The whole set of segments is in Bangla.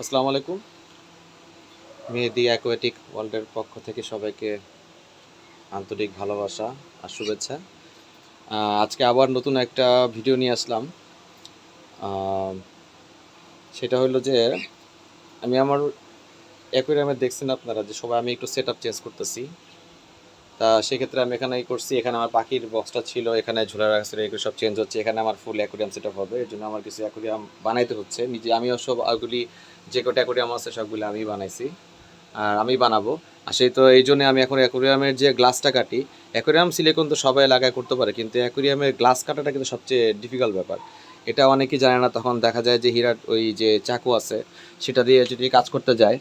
আসসালামু আলাইকুম। মেহেদি অ্যাকোয়েটিক ওয়ার্ল্ডের পক্ষ থেকে সবাইকে আন্তরিক ভালোবাসা আর শুভেচ্ছা। আজকে আবার নতুন একটা ভিডিও নিয়ে আসলাম। সেটা হলো যে, আমি আমার অ্যাকোয়ারিয়ামে দেখছেন আপনারা যে সবাই আমি একটু সেট আপ চেঞ্জ করতেছি। তা সেক্ষেত্রে আমি এখানে করছি। এখানে আমার পাখির বক্সটা ছিল, এখানে ঝোলা রাখছিল এগুলো সব চেঞ্জ হচ্ছে। এখানে আমার ফুল অ্যাকোরিয়াম সেট হবে। এর জন্য আমার কিছু অ্যাকোরিয়াম বানাইতে হচ্ছে। নিজে আমিও সব ওগুলি যে কটা অ্যাকোরিয়াম আছে সবগুলো আমি বানাইছি। আর আমি বানাবো। আর সেই তো এই জন্য আমি এখন অ্যাকোরিয়ামের যে গ্লাসটা কাটি অ্যাকোরিয়াম সিলিকন তো সবাই লাগায় করতে পারে, কিন্তু অ্যাকোরিয়ামের গ্লাস কাটাটা কিন্তু সবচেয়ে ডিফিকাল্ট ব্যাপার। এটা অনেকেই জানে না, তখন দেখা যায় যে হীরার ওই যে চাকু আছে, সেটা দিয়ে যদি কাজ করতে যায়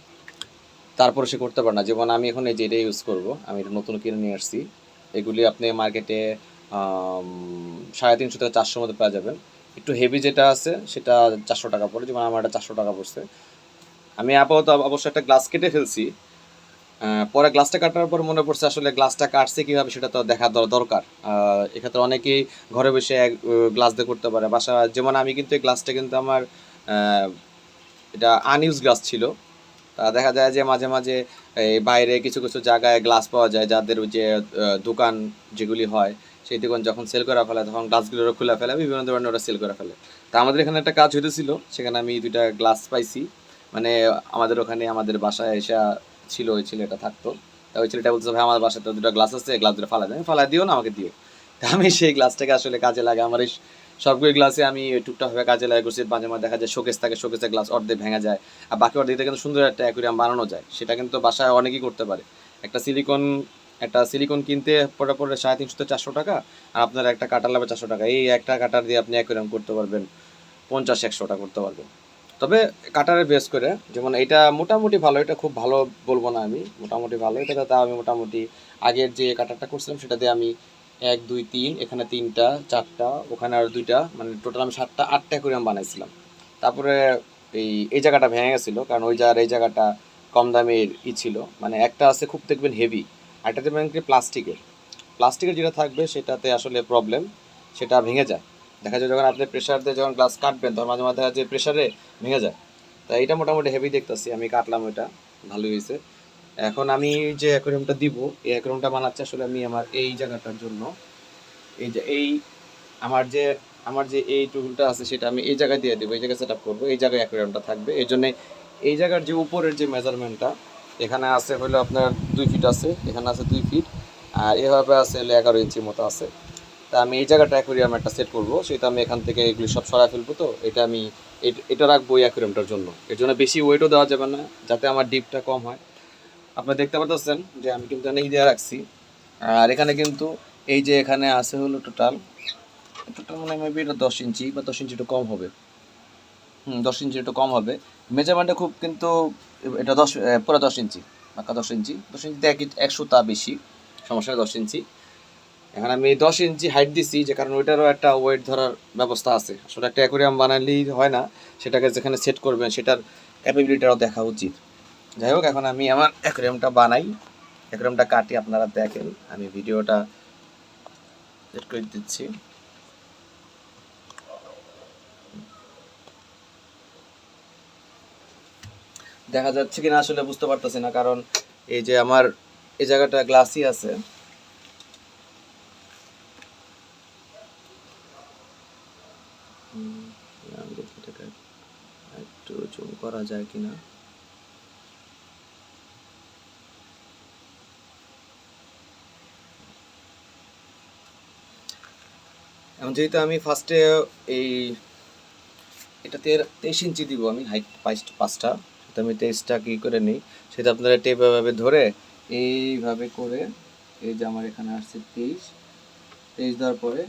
তারপরে সে করতে পারে না। যেমন আমি এখন এই যে এটা ইউজ করব, আমি এটা নতুন কিনে নিয়ে আসছি। এগুলি আপনি মার্কেটে সাড়ে তিনশো থেকে চারশোর মধ্যে পাওয়া যাবেন। একটু হেভি যেটা আছে, সেটা চারশো টাকা পড়ে। যেমন আমার এটা চারশো টাকা পড়ছে। আমি আপাতত অবশ্য একটা গ্লাস কেটে ফেলছি। পরে গ্লাসটা কাটার পর মনে পড়ছে আসলে গ্লাসটা কাটছে কীভাবে সেটা তো দেখা দর- দরকার। এক্ষেত্রে অনেকেই ঘরে বসে এক গ্লাস দিয়ে করতে পারে। বাসা যেমন আমি কিন্তু এই গ্লাসটা কিন্তু আমার এটা আনইউজ গ্লাস ছিল। দেখা যায় যে মাঝে মাঝে এই বাইরে কিছু কিছু জায়গায় গ্লাস পাওয়া যায়, যাদের যে দোকান যেগুলি হয়, সেই দোকান যখন সেল করা ফেলে, তখন গ্লাসগুলো খুলে ফেলে, বিভিন্ন ধরনের ওরা সেল করে ফেলে। তা আমাদের এখানে একটা কাজ হইতেছিল, সেখানে আমি দুইটা গ্লাস পাইছি। মানে আমাদের ওখানে আমাদের বাসায় এসে ছিল ওই ছেলেটা থাকতো। তা ওই ছেলেটা বলছে ভাই, আমার বাসাতে দুটো গ্লাস আছে গ্লাস দুটো ফালা দেয় ফালা দিও না, আমাকে দিও। তা আমি সেই গ্লাসটাকে আসলে কাজে লাগে আমার এই সবগুলো গ্লাসে আমি টুকটাকভাবে কাজে লাগে করছি। মাঝে মাঝে দেখা যায় শোকেস থাকে শোকেসের গ্লাস অর্ধেক ভেঙে যায়। আর বাকি অর্ধেক থেকে কিন্তু সুন্দর একটা অ্যাকুরিয়াম বানানো যায়। সেটা কিন্তু বাসায় অনেকেই করতে পারে। একটা সিলিকন একটা সিলিকন কিনতে পরে পরে সাড়ে তিনশো চারশো টাকা, আর আপনার একটা কাটার লাগবে চারশো টাকা। এই একটা কাটার দিয়ে আপনি অ্যাকুরিয়াম করতে পারবেন, পঞ্চাশ একশোটা করতে পারবেন। তবে কাটারে বেস করে, যেমন এটা মোটামুটি ভালো, এটা খুব ভালো বলব না আমি। মোটামুটি ভালো এটা তা আমি মোটামুটি আগের যে কাটারটা করছিলাম সেটা দিয়ে আমি এক, দুই, তিন, এখানে তিনটা, চারটা, ওখানে আর দুইটা মানে টোটাল আমি সাতটা, আটটা করে আমি বানাইছিলাম। তারপরে এই এই জায়গাটা ভেঙে গেছিল, কারণ ওই জায়গার, এই জায়গাটা কম দামের ই ছিল। মানে একটা আছে খুব দেখবেন হেভি একটা দেখবেন কি প্লাস্টিকের। প্লাস্টিকের যেটা থাকবে সেটাতে আসলে প্রবলেম সেটা ভেঙে যায়। দেখা যায় যখন আপনি প্রেশার দিয়ে যখন গ্লাস কাটবেন, তখন মাঝে মাঝে দেখা যায় প্রেশারে ভেঙে যায়। তা এটা মোটামুটি হেভি দেখতেছি, আমি কাটলাম ওইটা, ভালোই হয়েছে। এখন আমি যে অ্যাকোরিয়ামটা দিব, এই অ্যাকোরিয়ামটা বানাচ্ছি আসলে আমি আমার এই জায়গাটার জন্য। এই যে এই আমার যে আমার যে এই টুলটা আছে সেটা আমি এই জায়গায় দিয়ে দেবো, এই জায়গায় সেট আপ করব, এই জায়গায় অ্যাকোরিয়ামটা থাকবে। এই জন্য এই জায়গার যে উপরের যে মেজারমেন্টটা এখানে আছে হলো আপনার দুই ফিট আছে, এখানে আছে দুই ফিট আর এভাবে আছে হলো এগারো ইঞ্চির মতো আছে। তা আমি এই জায়গাটা অ্যাকোরিয়াম একটা সেট করব, সেটা আমি এখান থেকে এগুলি সব সরাই ফেলব তো, এটা আমি, এটা রাখব এই অ্যাকোরিয়ামটার জন্য। এর জন্য বেশি ওয়েটও দেওয়া যাবে না, যাতে আমার ডিপটা কম হয়। আপনারা দেখতে পাচ্ছেন যে আমি কিন্তু অনেক দিয়ে রাখছি। আর এখানে কিন্তু এই যে এখানে আছে হলো টোটাল টোটাল মানে মেবি এটা দশ ইঞ্চি বা দশ ইঞ্চি একটু কম হবে। হুম, দশ ইঞ্চি একটু কম হবে। মেজারমেন্টটা খুব কিন্তু এটা দশ পুরো দশ ইঞ্চি পাক্কা দশ ইঞ্চি। দশ ইঞ্চিতে এক একশো তা বেশি, সমস্যা দশ ইঞ্চি। এখন আমি দশ ইঞ্চি হাইট দিছি, যে কারণ ওইটারও একটা ওয়েট ধরার ব্যবস্থা আছে। আসলে একটা অ্যাকোরিয়াম বানালেই হয় না, সেটাকে যেখানে সেট করবেন, সেটার ক্যাপাবিলিটিটাও দেখা উচিত। যাই হোক এখন আমি আমার অ্যাকোরিয়ামটা বানাই। অ্যাকোরিয়ামটা কাটি আপনারা দেখেন, আমি ভিডিওটা সেট করে দিচ্ছি। দেখা যাচ্ছে কিনা আসলে বুঝতে পারতেছি না, কারণ এই যে আমার, এই জায়গাটা গ্লাসই আছে। একটু করা যায় কিনা। এখন যেহেতু আমি ফার্স্টে এই এটাতে তেইশ ইঞ্চি দিব আমি হাইট পাঁচ পাঁচটা। সেটা আমি তেইশটা কী করে নিই সেটা আপনারা টেপ এভাবে ধরে এইভাবে করে এই যে আমার এখানে আসছে তেইশ তেইশ দেওয়ার পরে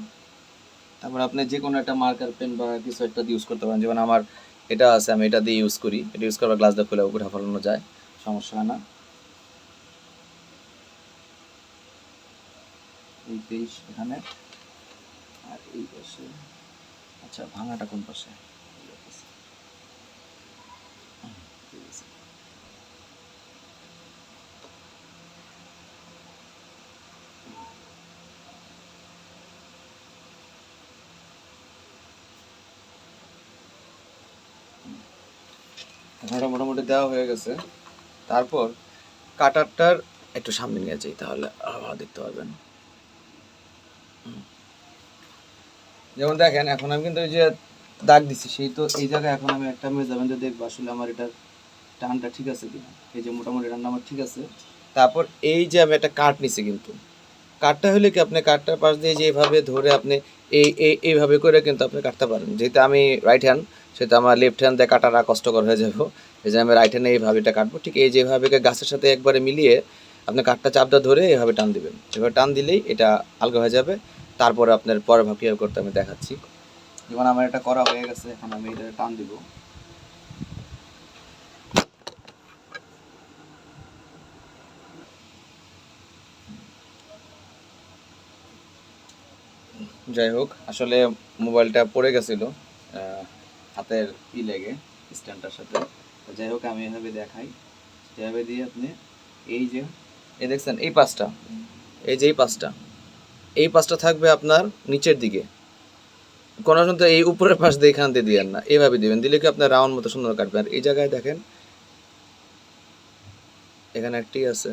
তারপর আপনি যে কোনো একটা মার্কার পেন বা কিছু একটা ইউজ করতে পারেন। যেমন আমার এটা আছে, আমি এটা দিয়ে ইউজ করি। এটা ইউজ করবার গ্লাসটা খুলে উপরে ফেলানো যায়, সমস্যা হয় না। এই তেইশ এখানে। আর এই পাশে আচ্ছা ভাঙাটা কোন পাশে? মোটামুটি দেওয়া হয়ে গেছে। তারপর কাটারটার একটু সামনে নিয়ে যাই, তাহলে দেখতে পারবেন হুম। যেমন দেখেন, এখন আমি কিন্তু ওই যে দাগ দিচ্ছি সেই তো এই জায়গায় এখন আমি একটা মেজারমেন্টে দেখব আসলে আমার এটার টানটা ঠিক আছে কিনা। এই যে মোটামুটি রান্না আমার ঠিক আছে। তারপর এই যে আমি একটা কাঠ নিছি কিন্তু। কাঠটা হলে কি আপনি কাঠটার পাশ দিয়ে যে এইভাবে ধরে আপনি এই এই, এইভাবে করে কিন্তু আপনি কাটতে পারেন। যেহেতু আমি রাইট হ্যান্ড সেটা আমার লেফট হ্যান্ড দিয়ে কাটাটা কষ্টকর হয়ে যাবে। এই যে আমি রাইট হ্যান্ডে এইভাবে এটা কাটবো। ঠিক এই যেভাবে গাছের সাথে একবারে মিলিয়ে আপনি কাঠটা চাপটা ধরে এভাবে টান দিবেন। এভাবে টান দিলেই এটা আলগা হয়ে যাবে। তারপরে আপনার পরে ভাব কীভাবে করতে আমি দেখাচ্ছি। যেমন আমার এটা করা হয়ে গেছে এখন আমি এটা টান দিব। যাই হোক আসলে মোবাইলটা পড়ে গেছিল আহ, হাতের ই লেগে স্ট্যান্ডটার সাথে। যাই হোক আমি এভাবে দেখাই। যেভাবে দিয়ে আপনি এই যে এই দেখছেন এই পাঁচটা এই যে এই পাঁচটা এই পাশটা থাকবে আপনার নিচের দিকে। কোনো কিন্তু এই উপরের পাশ দিয়ে এখান দিয়ে দিবেন না। এইভাবে দিবেন। দিলে কি আপনার রাউন্ড মতো সুন্দর কাটবে। আর এই জায়গায় দেখেন, এখানে একটি আছে।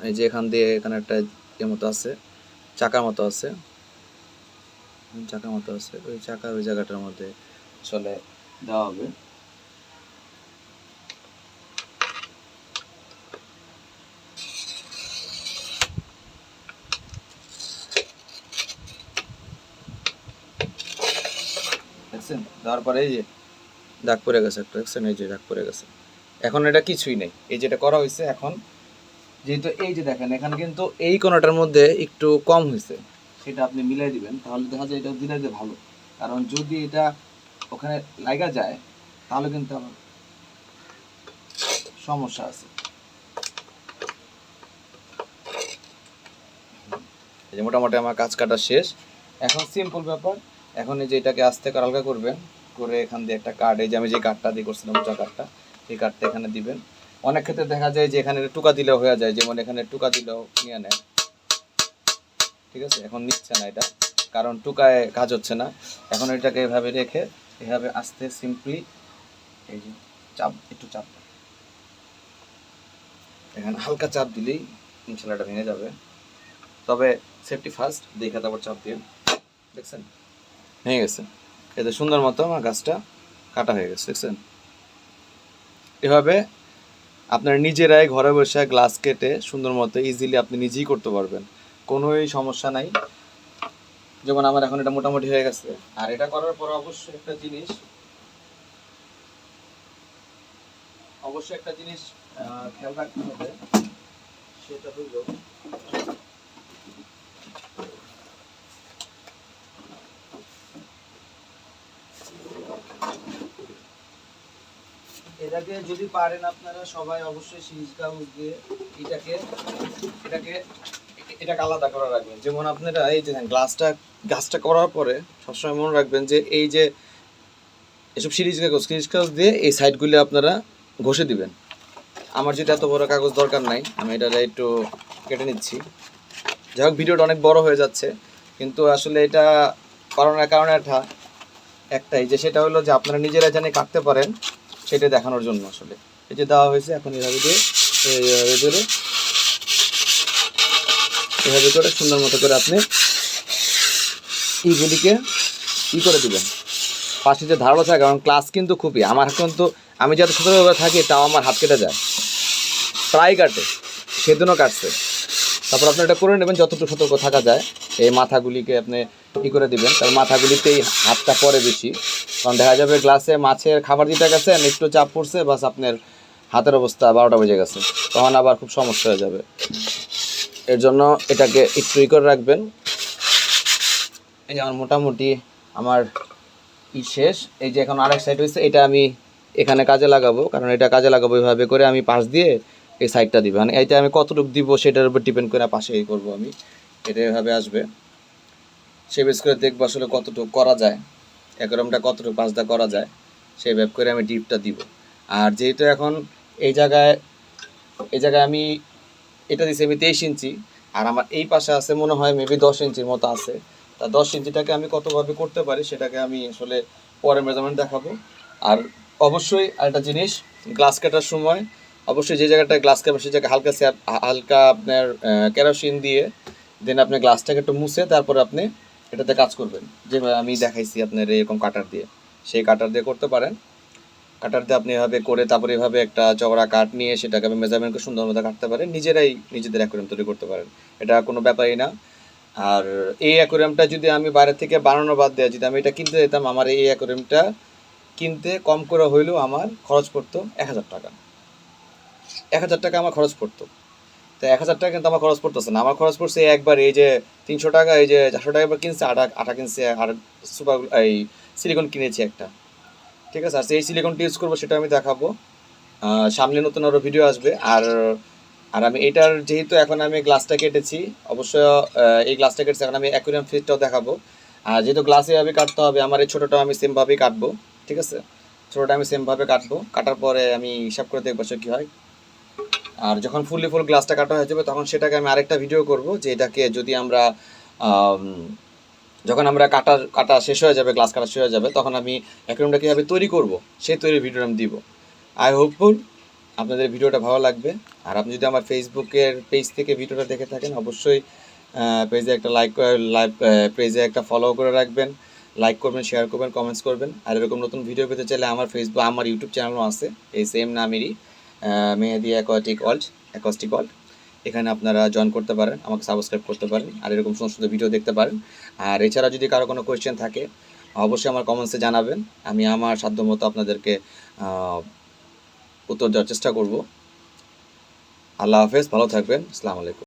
এই যে এখান দিয়ে এখানে একটা এর মতো আছে চাকার মতো আছে। চাকার মতো আছে। ওই চাকার ওই জায়গাটার মধ্যে চলে দেওয়া হবে। দেখছেন দেওয়ার পরে এই যে দাগ পড়ে গেছে একটা, দেখছেন? এই যে দাগ পড়ে গেছে। এখন এটা কিছুই নেই। এই যেটা করা হয়েছে এখন, যেহেতু এই যে দেখেন, এখানে কিন্তু এই কোণাটার মধ্যে একটু কম হয়েছে। সেটা আপনি মিলাই দিবেন, তাহলে দেখা যায় এটা দিলে ভালো। কারণ যদি এটা ওখানে লাগা যায়, তাহলে কিন্তু আবার সমস্যা আছে। মোটামুটি আমার কাজ কাটা শেষ। এখন সিম্পল ব্যাপার এখন এই যে এটাকে আস্তে হালকা করবেন, করে এখান দিয়ে একটা কার্ড এই যে আমি যে কার্ডটা দিয়ে করছিলাম উঁচা কার্ডটা এই কার্ডটা এখানে দিবেন। অনেক ক্ষেত্রে দেখা যায় যে এখানে টুকা দিলেও হয়ে যায়, যেমন এখানে টুকা দিলেও নিয়ে নেয় ঠিক আছে? এখন নিচ্ছে না এটা, কারণ টুকায় কাজ হচ্ছে না। এখন এটাকে এভাবে রেখে, এভাবে আস্তে সিম্পলি এই যে চাপ, একটু চাপ এখানে হালকা চাপ দিলেই ইনশাল্লাহটা ভেঙে যাবে। তবে সেফটি ফার্স্ট দেখে তারপর চাপ দিয়ে। দেখছেন? ভেঙে গেছে। এতে সুন্দর মতো আমার গাছটা কাটা হয়ে গেছে, দেখছেন? এভাবে আপনার নিজেরাই ঘরে বসে গ্লাস কেটে সুন্দর মতো ইজিলি আপনি নিজেই করতে পারবেন। কোনোই সমস্যা নাই। যেমন আমার এখন এটা মোটামুটি হয়ে গেছে। আর এটা করার পর অবশ্যই একটা জিনিস, অবশ্যই একটা জিনিস খেয়াল রাখতে হবে। সেটা হইল এটাকে যদি পারেন আপনারা সবাই অবশ্যই সিরিজ কাগজ দিয়ে এটাকে এটাকে এটাকে আলাদা করে রাখবেন। যেমন আপনারা এই যে গ্লাসটা গাছটা করার পরে সবসময় মনে রাখবেন যে এই যে এসব সিরিজ কাগজ সিরিজ কাগজ দিয়ে এই সাইডগুলি আপনারা ঘষে দিবেন। আমার যেটা এত বড় কাগজ দরকার নাই, আমি এটা একটু কেটে নিচ্ছি। যাই হোক, ভিডিওটা অনেক বড় হয়ে যাচ্ছে, কিন্তু আসলে এটা করোনার কারণে একটা, একটাই যে সেটা হলো যে আপনারা নিজেরা জানি কাটতে পারেন। সেটা দেখানোর জন্য আসলে। এই যে দেওয়া হয়েছে, এখন এভাবে দিয়ে এইভাবে ধরে, এভাবে করে সুন্দর মতো করে আপনি ইগুলিকে ই করে দিবেন। পাশে যে ধারালো থাকে, কারণ ক্লাস কিন্তু খুবই। আমার কিন্তু, আমি যাতে সতর্কভাবে থাকি, তাও আমার হাত কেটে যায়। প্রায় কাটে, সেদিনও কাটছে। তারপর আপনি এটা করে নেবেন, যতটুকু সতর্ক থাকা যায়, এই মাথাগুলিকে আপনি ই করে দিবেন। কারণ মাথাগুলিতেই হাতটা পরে বেশি। কারণ দেখা যাবে গ্লাসে মাছের খাবার দিতে গেছেন একটু চাপ পড়ছে, বাস আপনার হাতের অবস্থা বারোটা বেজে গেছে। তখন আবার খুব সমস্যা হয়ে যাবে। এর জন্য এটাকে একটু ই করে রাখবেন। এই যে আমার মোটামুটি আমার ই শেষ। এই যে এখন আরেক সাইড হয়েছে, এটা আমি এখানে কাজে লাগাবো। কারণ এটা কাজে লাগাবো এইভাবে করে আমি পাশ দিয়ে এই সাইডটা দিব। মানে এইটা আমি কতটুকু দিব সেটার উপর ডিপেন্ড করে পাশে এই করব আমি। এটা এভাবে আসবে। সে বেশ করে দেখব আসলে কতটুকু করা যায়। একরমটা কতটুকু পাঁচটা করা যায় সেই ব্যাপ করে আমি ডিপটা দিব। আর যেহেতু এখন এই জায়গায় এই জায়গায় আমি এটা দিচ্ছি আমি তেইশ ইঞ্চি, আর আমার এই পাশে আছে মনে হয় মেবি দশ ইঞ্চির মতো আছে। তা দশ ইঞ্চিটাকে আমি কতভাবে করতে পারি, সেটাকে আমি আসলে পরে মেজারমেন্ট দেখাবো। আর অবশ্যই আরেকটা জিনিস গ্লাস কাটার সময় অবশ্যই যে জায়গাটা গ্লাস কাটবে সেই জায়গায় হালকা হালকা আপনার কেরোসিন দিয়ে দেন আপনি গ্লাসটাকে একটু মুছে, তারপর আপনি এটাতে কাজ করবেন। যেভাবে আমি দেখাইছি আপনার এরকম কাটার দিয়ে। সেই কাটার দিয়ে করতে পারেন। কাটার দিয়ে আপনি এভাবে করে তারপরে এভাবে একটা চওড়া কাট নিয়ে সেটাকে আপনি মেজারমেন্টকে সুন্দর মতো কাটতে পারেন। নিজেরাই নিজেদের অ্যাকোরিয়াম তৈরি করতে পারেন। এটা কোনো ব্যাপারই না। আর এই অ্যাকোরিয়ামটা যদি আমি বাইরে থেকে বানানো বাদ দেওয়া যদি আমি এটা কিনতে যেতাম, আমার এই অ্যাকোরিয়ামটা কিনতে কম করে হইলেও আমার খরচ পড়তো এক হাজার টাকা। এক হাজার টাকা আমার খরচ পড়তো। তো এক হাজার টাকা কিন্তু আমার খরচ পড়তেছে না। আমার খরচ পড়ছে একবার এই যে তিনশো টাকা, এই যে চারশো টাকা একবার কিনছে, আটা আটা কিনছে, আর সুপার এই সিলিকন কিনেছি একটা। ঠিক আছে? আর সেই সিলিকনটা ইউজ করব সেটা আমি দেখাবো। সামনে নতুন আরও ভিডিও আসবে। আর আর আমি এটার যেহেতু এখন আমি গ্লাসটা কেটেছি, অবশ্য এই গ্লাসটা কেটেছি, এখন আমি অ্যাকুরিয়াম ফিসটাও দেখাবো। আর যেহেতু গ্লাসে এভাবে কাটতে হবে, আমার এই ছোটোটা আমি সেমভাবেই কাটবো। ঠিক আছে? ছোটোটা আমি সেমভাবে কাটবো। কাটার পরে আমি হিসাব করে দেখব কী হয়। আর যখন ফুললি ফুল গ্লাসটা কাটা হয়ে যাবে, তখন সেটাকে আমি আরেকটা ভিডিও করব, যে এটাকে যদি আমরা যখন আমরা কাটা কাটা শেষ হয়ে যাবে, গ্লাস কাটা শেষ হয়ে যাবে, তখন আমি অ্যাকুরিয়ামটা কীভাবে তৈরি করব, সেই তৈরি ভিডিও আমি দিব। আই হোপফুল আপনাদের ভিডিওটা ভালো লাগবে। আর আপনি যদি আমার ফেসবুকের পেজ থেকে ভিডিওটা দেখে থাকেন, অবশ্যই পেজে একটা লাইক লাইভ পেজে একটা ফলো করে রাখবেন। লাইক করবেন শেয়ার করবেন কমেন্টস করবেন। আর এরকম নতুন ভিডিও পেতে চাইলে আমার ফেসবুক আমার ইউটিউব চ্যানেলও আছে, এই সেম নামেরই। Mehedi aquatic alt acoustic alt এখানে আপনারা জয়েন করতে পারেন, আমাকে সাবস্ক্রাইব করতে পারেন, আর এরকম সমস্ত ভিডিও দেখতে পারেন। আর এছাড়া যদি কারও কোনো কোয়েশ্চেন থাকে, অবশ্যই আমার কমেন্টসে জানাবেন। আমি আমার সাধ্যমতো আপনাদেরকে উত্তর দেওয়ার চেষ্টা করব। আল্লাহ হাফেজ, ভালো থাকবেন। আসসালামু আলাইকুম।